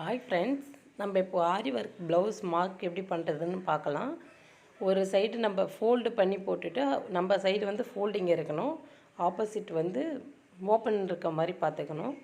Hi friends நம்ம இப்போ ஆரி work blouse mark எப்படி பண்ணுறதுன்னு பார்க்கலாம். ஒரு சைடு நம்ம ஃபோல்டு பண்ணி போட்டுட்டு நம்ம சைடு வந்து ஃபோல்டிங் இருக்கணும். ஆப்போசிட் வந்து ஓப்பன் இருக்க மாதிரி பார்த்துக்கணும்.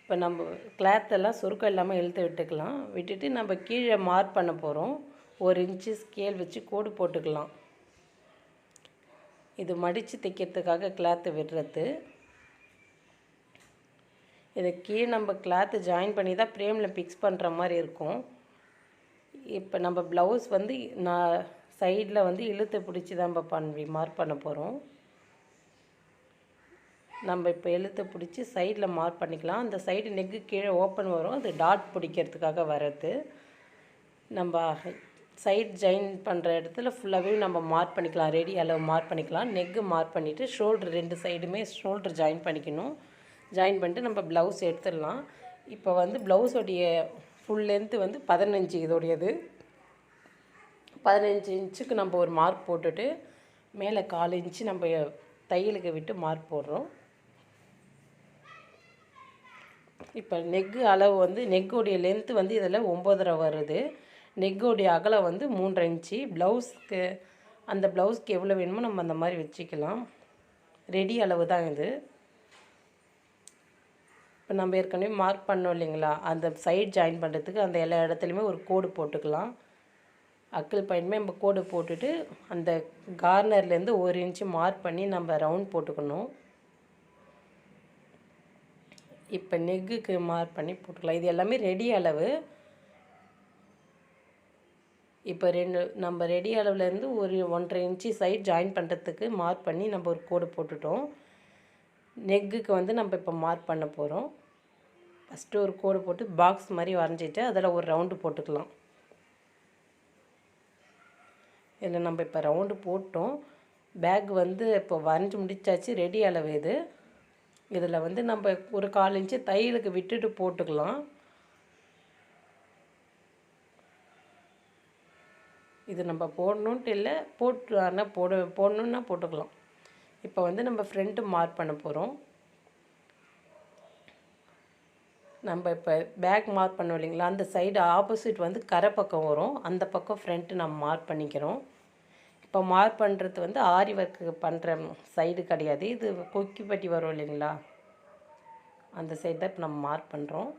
இப்போ நம்ம கிளாத்தெல்லாம் சுருக்கம் இல்லாமல் இழுத்து விட்டுக்கலாம். விட்டுட்டு நம்ம கீழே மார்க் பண்ண போகிறோம் ஒரு இன்ச்சு ஸ்கேல் வச்சு கோடு போட்டுக்கலாம். இது மடித்து தைக்கிறதுக்காக கிளாத்து விடுறது. இதை கீழே நம்ம கிளாத்து ஜாயின் பண்ணி தான் ஃப்ரேமில் ஃபிக்ஸ் பண்ணுற மாதிரி இருக்கும். இப்போ நம்ம ப்ளவுஸ் வந்து நான் சைடில் வந்து இழுத்து பிடிச்சி தான் நம்ம பண்ணி மார்க் பண்ண போகிறோம் நம்ம இப்போ இழுத்து பிடிச்சி சைடில் மார்க் பண்ணிக்கலாம். அந்த சைடு நெக்கு கீழே ஓப்பன் வரும். அது டாட் பிடிக்கிறதுக்காக வர்றது. நம்ம சைட் ஜாயின் பண்ணுற இடத்துல ஃபுல்லாகவே நம்ம மார்க் பண்ணிக்கலாம். ரெடி அளவு மார்க் பண்ணிக்கலாம். நெக்கு மார்க் பண்ணிவிட்டு ஷோல்டர் ரெண்டு சைடுமே ஷோல்டர் ஜாயின் பண்ணிக்கணும். ஜாயின் பண்ணிட்டு நம்ம ப்ளவுஸ் எடுத்துடலாம். இப்போ வந்து ப்ளவுஸோடைய ஃபுல் லென்த்து வந்து பதினஞ்சு இதோடையது. பதினஞ்சு இன்ச்சுக்கு நம்ம ஒரு மார்க் போட்டுட்டு மேலே கால் இன்ச்சு நம்ம தையலுக்கு விட்டு மார்க் போடுறோம். இப்போ நெக்கு அளவு வந்து நெக்கோடைய லென்த்து வந்து இதில் ஒம்போதரை வருது. நெக்கோடைய அகலம் வந்து மூன்றரை இன்ச்சு ப்ளவுஸ்க்கு அந்த ப்ளவுஸ்க்கு எவ்வளோ வேணுமோ நம்ம அந்த மாதிரி வச்சுக்கலாம். ரெடி அளவு தான் இது. இப்போ நம்ம ஏற்கனவே மார்க் பண்ணோம் இல்லைங்களா? அந்த சைட் ஜாயின் பண்ணுறதுக்கு அந்த எல்லா இடத்துலையுமே ஒரு கோடு போட்டுக்கலாம். அக்கிள் பாயிண்ட்மே நம்ம கோடு போட்டுட்டு அந்த கார்னர்லேருந்து ஒரு இன்ச்சு மார்க் பண்ணி நம்ம ரவுண்ட் போட்டுக்கணும். இப்போ நெக்குக்கு மார்க் பண்ணி போட்டுக்கலாம். இது எல்லாமே ரெடி அளவு. இப்போ ரெண்டு நம்ம ரெடி அளவுலேருந்து ஒரு ஒன்றரை இன்ச்சு சைட் ஜாயின் பண்ணுறதுக்கு மார்க் பண்ணி நம்ம ஒரு கோடு போட்டுட்டோம். நெக்குக்கு வந்து நம்ம இப்போ மார்க் பண்ண போகிறோம் ஃபஸ்ட்டு ஒரு கோடு போட்டு பாக்ஸ் மாதிரி வரைஞ்சிட்டு அதில் ஒரு ரவுண்டு போட்டுக்கலாம். இதில் நம்ம இப்போ ரவுண்டு போட்டோம். பேக் வந்து இப்போ வரைஞ்சி முடிச்சாச்சு ரெடி அளவு இது. இதில் வந்து நம்ம ஒரு கால் இன்ச்சு தையலுக்கு விட்டுட்டு போட்டுக்கலாம். இது நம்ம போடணுன்ட்டு இல்லை போட்டு ஆனால் போட போடணுன்னா போட்டுக்கலாம். இப்போ வந்து நம்ம ஃப்ரண்ட்டு மார்க் பண்ண போகிறோம் நம்ம இப்போ பேக் மார்க் பண்ணோம் இல்லைங்களா? அந்த சைடு ஆப்போசிட் வந்து கரை பக்கம் வரும். அந்த பக்கம் ஃப்ரண்ட்டு நம்ம மார்க் பண்ணிக்கிறோம். இப்போ மார்க் பண்ணுறது வந்து ஆரி ஒர்க்கு பண்ணுற சைடு கிடையாது. இது கொக்கிப்பட்டி வரும் இல்லைங்களா? அந்த சைடு தான் இப்போ நம்ம மார்க் பண்ணுறோம்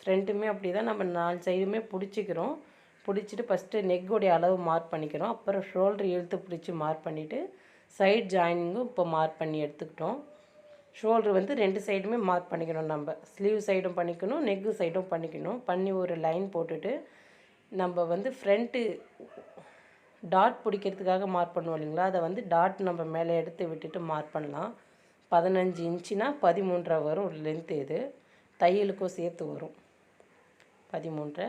ஃப்ரண்ட்டுமே அப்படி தான் நம்ம நாலு சைடுமே பிடிச்சிக்கிறோம். பிடிச்சிட்டு ஃபஸ்ட்டு நெக்கோடைய அளவு மார்க் பண்ணிக்கிறோம். அப்புறம் ஷோல்டர் இழுத்து பிடிச்சி மார்க் பண்ணிவிட்டு சைட் ஜாயினிங்கும் இப்போ மார்க் பண்ணி எடுத்துக்கிட்டோம். ஷோல்டர் வந்து ரெண்டு சைடுமே மார்க் பண்ணிக்கணும் நம்ம. ஸ்லீவ் சைடும் பண்ணிக்கணும் நெக்கு சைடும் பண்ணிக்கணும். பண்ணி ஒரு லைன் போட்டுட்டு நம்ம வந்து ஃப்ரண்ட்டு டாட் பிடிக்கிறதுக்காக மார்க் பண்ணுவோம் இல்லைங்களா? அதை வந்து டாட் நம்ம மேலே எடுத்து விட்டுட்டு மார்க் பண்ணலாம். பதினஞ்சு இன்ச்சுனா பதிமூன்றரை வரும் லென்த்து இது. தையலுக்கும் சேர்த்து வரும். பதிமூன்றரை.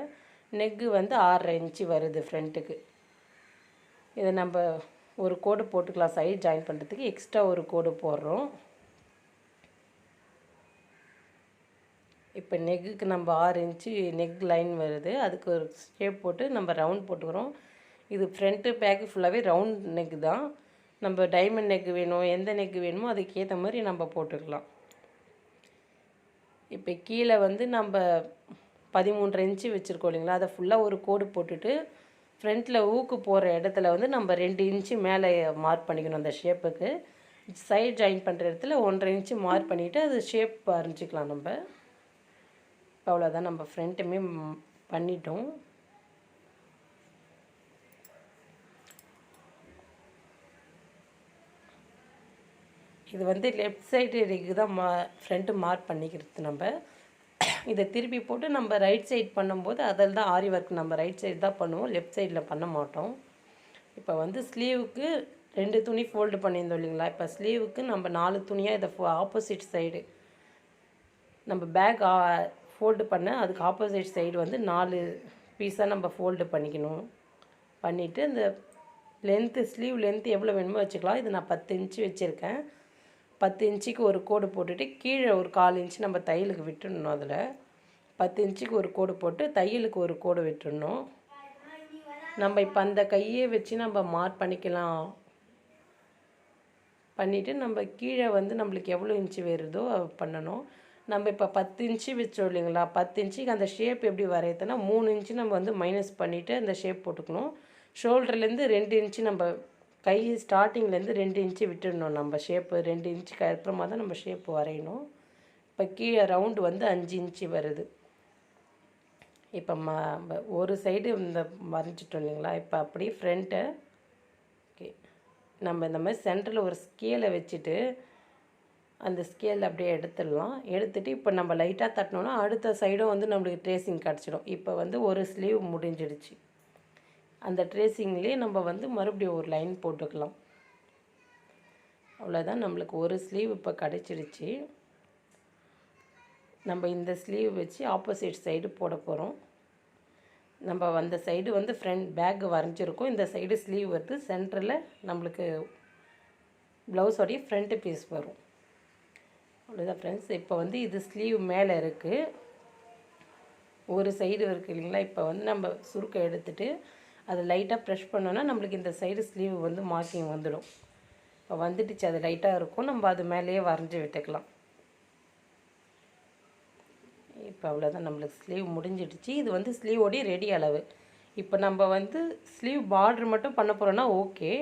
நெக்கு வந்து ஆறரை இன்ச்சு வருது ஃப்ரண்ட்டுக்கு இதை நம்ம ஒரு கோடு போட்டுக்கலாம். சைடு ஜாயின் பண்ணுறதுக்கு எக்ஸ்ட்ரா ஒரு கோடு போடுறோம். இப்போ நெக்குக்கு நம்ம ஆறு இன்ச்சு நெக் லைன் வருது. அதுக்கு ஒரு ஷேப் போட்டு நம்ம ரவுண்ட் போட்டுக்கிறோம். இது ஃப்ரண்ட்டு பேக்கு ஃபுல்லாகவே ரவுண்ட் நெக்கு தான். நம்ம டைமண்ட் நெக்கு வேணும் எந்த நெக்கு வேணுமோ அதுக்கேற்ற மாதிரி நம்ம போட்டுக்கலாம். இப்போ கீழே வந்து நம்ம பதிமூன்றரை இன்ச்சு வச்சுருக்கோம் இல்லைங்களா? அதை ஃபுல்லாக ஒரு கோடு போட்டுட்டு ஃப்ரண்ட்டில் ஊக்கு போகிற இடத்துல வந்து நம்ம ரெண்டு இன்ச்சு மேலே மார்க் பண்ணிக்கணும் அந்த ஷேப்புக்கு. சைட் ஜாயின் பண்ணுற இடத்துல ஒன்றரை இன்ச்சு மார்க் பண்ணிவிட்டு அது ஷேப் வரைஞ்சிக்கலாம் நம்ம. அவ்வளோதான் நம்ம ஃப்ரண்ட்டுமே பண்ணிட்டோம். இது வந்து லெஃப்ட் சைடு இதுக்கு தான் மா ஃப்ரண்ட்டு மார்க் பண்ணிக்கிறது நம்ம. இதை திருப்பி போட்டு நம்ம ரைட் சைடு பண்ணும்போது அதில் தான் ஆரி ஒர்க் நம்ம ரைட் சைடு தான் பண்ணுவோம். லெஃப்ட் சைடில் பண்ண மாட்டோம். இப்போ வந்து ஸ்லீவுக்கு ரெண்டு துணி ஃபோல்டு பண்ணியிருந்தோம் இல்லைங்களா? இப்போ ஸ்லீவுக்கு நம்ம நாலு துணியாக இதை ஆப்போசிட் சைடு நம்ம பேக் ஃபோல்டு பண்ண அதுக்கு ஆப்போசிட் சைடு வந்து நாலு பீஸாக நம்ம ஃபோல்டு பண்ணிக்கணும். பண்ணிவிட்டு இந்த லென்த்து ஸ்லீவ் லென்த்து எவ்வளோ வேணுமோ வச்சுக்கலாம். இது நான் பத்து இன்ச்சு வச்சுருக்கேன். பத்து இன்ச்சுக்கு ஒரு கோடு போட்டுட்டு கீழே ஒரு கால் இன்ச்சு நம்ம தையலுக்கு விட்டுடணும் அதில். பத்து இன்ச்சுக்கு ஒரு கோடு போட்டு தையலுக்கு ஒரு கோடு விட்டுடணும். நம்ம இப்போ அந்த கையை வச்சு நம்ம மார்க் பண்ணிக்கலாம். பண்ணிவிட்டு நம்ம கீழே வந்து நம்மளுக்கு எவ்வளோ இன்ச்சு வருதோ பண்ணணும். நம்ம இப்போ பத்து இன்ச்சு வச்சோம் இல்லைங்களா? பத்து இன்ச்சுக்கு அந்த ஷேப் எப்படி வரையுதுன்னா மூணு இன்ச்சு நம்ம வந்து மைனஸ் பண்ணிவிட்டு அந்த ஷேப் போட்டுக்கணும். ஷோல்டர்லேருந்து ரெண்டு இன்ச்சு நம்ம கை ஸ்டார்டிங்லேருந்து ரெண்டு இன்ச்சு விட்டுடணும் நம்ம ஷேப்பு ரெண்டு இன்ச்சுக்கு அப்புறமா தான் நம்ம ஷேப்பு வரையணும். இப்போ கீழே ரவுண்டு வந்து அஞ்சு இன்ச்சு வருது. இப்போ ம ம- ஒரு சைடு இந்த வரைஞ்சிட்டோம் இல்லைங்களா? இப்போ அப்படியே ஃப்ரண்ட்டை ஓகே நம்ம இந்த மாதிரி சென்டரில் ஒரு ஸ்கேலை வச்சுட்டு அந்த ஸ்கேல் அப்படியே எடுத்துடலாம். எடுத்துகிட்டு இப்போ நம்ம லைட்டாக தட்டினோன்னா அடுத்த சைடும் வந்து நம்மளுக்கு ட்ரேசிங் கிடச்சிடும். இப்போ வந்து ஒரு ஸ்லீவ் முடிஞ்சிடுச்சு. அந்த ட்ரேசிங்லேயே நம்ம வந்து மறுபடியும் ஒரு லைன் போட்டுக்கலாம். அவ்வளோதான் நம்மளுக்கு ஒரு ஸ்லீவ் இப்போ கிடச்சிடுச்சு. நம்ம இந்த ஸ்லீவ் வச்சு ஆப்போசிட் சைடு போட போகிறோம் நம்ம அந்த சைடு வந்து ஃப்ரண்ட் பேக் வரைஞ்சிருக்கோம். இந்த சைடு ஸ்லீவ் வருது சென்டரில் நம்மளுக்கு ப்ளவுஸோடைய ஃப்ரண்ட்டு பீஸ் வரும். அவ்வளோதான் ஃப்ரெண்ட்ஸ் இப்போ வந்து இது ஸ்லீவ் மேலே இருக்குது ஒரு சைடு இருக்குது இல்லைங்களா? இப்போ வந்து நம்ம சுருக்கம் எடுத்துட்டு அதை லைட்டாக ப்ரெஷ் பண்ணோன்னா நம்மளுக்கு இந்த சைடு ஸ்லீவ் வந்து மார்க்கிங் வந்துடும். இப்போ வந்துடுச்சு அது லைட்டாக இருக்கும். நம்ம அது மேலேயே வரைஞ்சி விட்டுக்கலாம். இப்போ அவ்வளோதான் நம்மளுக்கு ஸ்லீவ் முடிஞ்சிடுச்சு. இது வந்து ஸ்லீவோடைய ரெடி அளவு. இப்போ நம்ம வந்து ஸ்லீவ் பார்ட்ரு மட்டும் பண்ண போகிறோன்னா ஓகே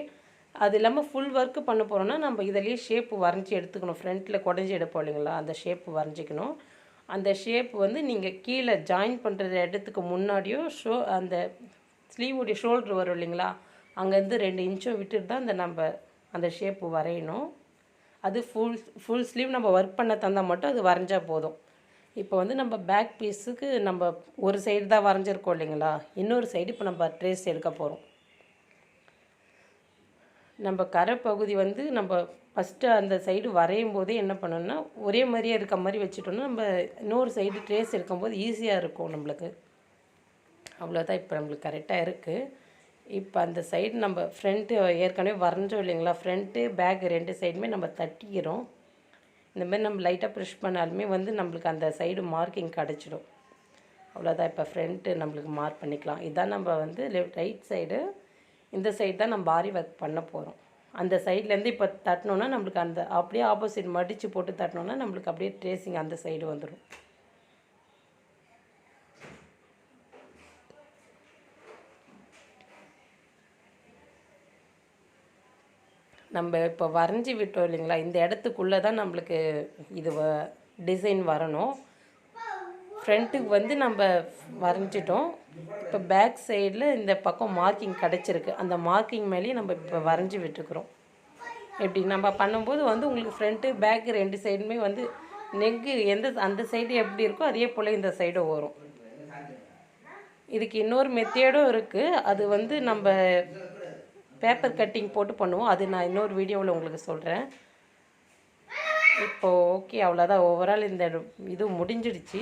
அது இல்லாமல் ஃபுல் ஒர்க்கு பண்ண போகிறோன்னா நம்ம இதிலேயே ஷேப் வரைஞ்சி எடுத்துக்கணும். ஃப்ரண்ட்டில் குடஞ்சி எடுப்போம் இல்லைங்களா? அந்த ஷேப் வரைஞ்சிக்கணும். அந்த ஷேப் வந்து நீங்கள் கீழே ஜாயின் பண்ணுற இடத்துக்கு முன்னாடியோ ஷோ அந்த ஸ்லீவுடைய ஷோல்ட்ரு வரும் இல்லைங்களா? அங்கேருந்து ரெண்டு இன்ச்சும் விட்டுட்டு தான் அந்த நம்ம அந்த ஷேப்பு வரையணும். அது ஃபுல் ஃபுல் ஸ்லீவ் நம்ம ஒர்க் பண்ண தந்தால் மட்டும் அது வரைஞ்சால் போதும். இப்போ வந்து நம்ம பேக் பீஸுக்கு நம்ம ஒரு சைடு தான் வரைஞ்சிருக்கோம் இல்லைங்களா? இன்னொரு சைடு இப்போ நம்ம ட்ரேஸ் எடுக்க போகிறோம் நம்ம கரை பகுதி வந்து நம்ம ஃபஸ்ட்டு அந்த சைடு வரையும் போதே என்ன பண்ணணும்னா ஒரே மாதிரியே இருக்க மாதிரி வச்சுட்டோம்னா நம்ம இன்னொரு சைடு ட்ரேஸ் எடுக்கும்போது ஈஸியாக இருக்கும் நம்மளுக்கு. அவ்வளோதான் இப்போ நம்மளுக்கு கரெக்டாக இருக்குது இப்போ அந்த சைடு நம்ம ஃப்ரண்ட்டு ஏற்கனவே வரைஞ்சோம் இல்லைங்களா? ஃப்ரண்ட்டு பேக் ரெண்டு சைடுமே நம்ம தட்டிக்கிறோம். இந்த மாதிரி நம்ம லைட்டாக ப்ரெஷ் பண்ணாலுமே வந்து நம்மளுக்கு அந்த சைடு மார்க்கிங் கிடச்சிடும். அவ்வளோதான் இப்போ ஃப்ரண்ட்டு நம்மளுக்கு மார்க் பண்ணிக்கலாம். இதான் நம்ம வந்து லெஃப்ட் ரைட் சைடு இந்த சைடு தான் நம்ம பாரி ஒர்க் பண்ண போகிறோம் அந்த சைட்லேருந்து இப்போ தட்டினோன்னா நம்மளுக்கு அந்த அப்படியே ஆப்போசிட் மடித்து போட்டு தட்டினோன்னா நம்மளுக்கு அப்படியே ட்ரேசிங் அந்த சைடு வந்துடும் நம்ம இப்போ வரைஞ்சி விட்டோம் இல்லைங்களா? இந்த இடத்துக்குள்ளே தான் நம்மளுக்கு இது டிசைன் வரணும். ஃப்ரண்ட்டுக்கு வந்து நம்ம வரைஞ்சிட்டோம். இப்போ பேக் சைடில் இந்த பக்கம் மார்க்கிங் கிடச்சிருக்கு. அந்த மார்க்கிங் மேலேயே நம்ம இப்போ வரைஞ்சி விட்டுக்கிறோம் எப்படி? நம்ம பண்ணும்போது வந்து உங்களுக்கு ஃப்ரண்ட்டு பேக்கு ரெண்டு சைடுமே வந்து நெக்கு எந்த அந்த சைடு எப்படி இருக்கோ அதே போல் இந்த சைடும் வரும். இதுக்கு இன்னொரு மெத்தேடும் இருக்குது அது வந்து நம்ம பேப்பர் கட்டிங் போட்டு பண்ணுவோம். அது நான் இன்னொரு வீடியோவில் உங்களுக்கு சொல்கிறேன் இப்போது ஓகே அவ்வளோதான் ஓவரால் இந்த இது முடிஞ்சிடுச்சு.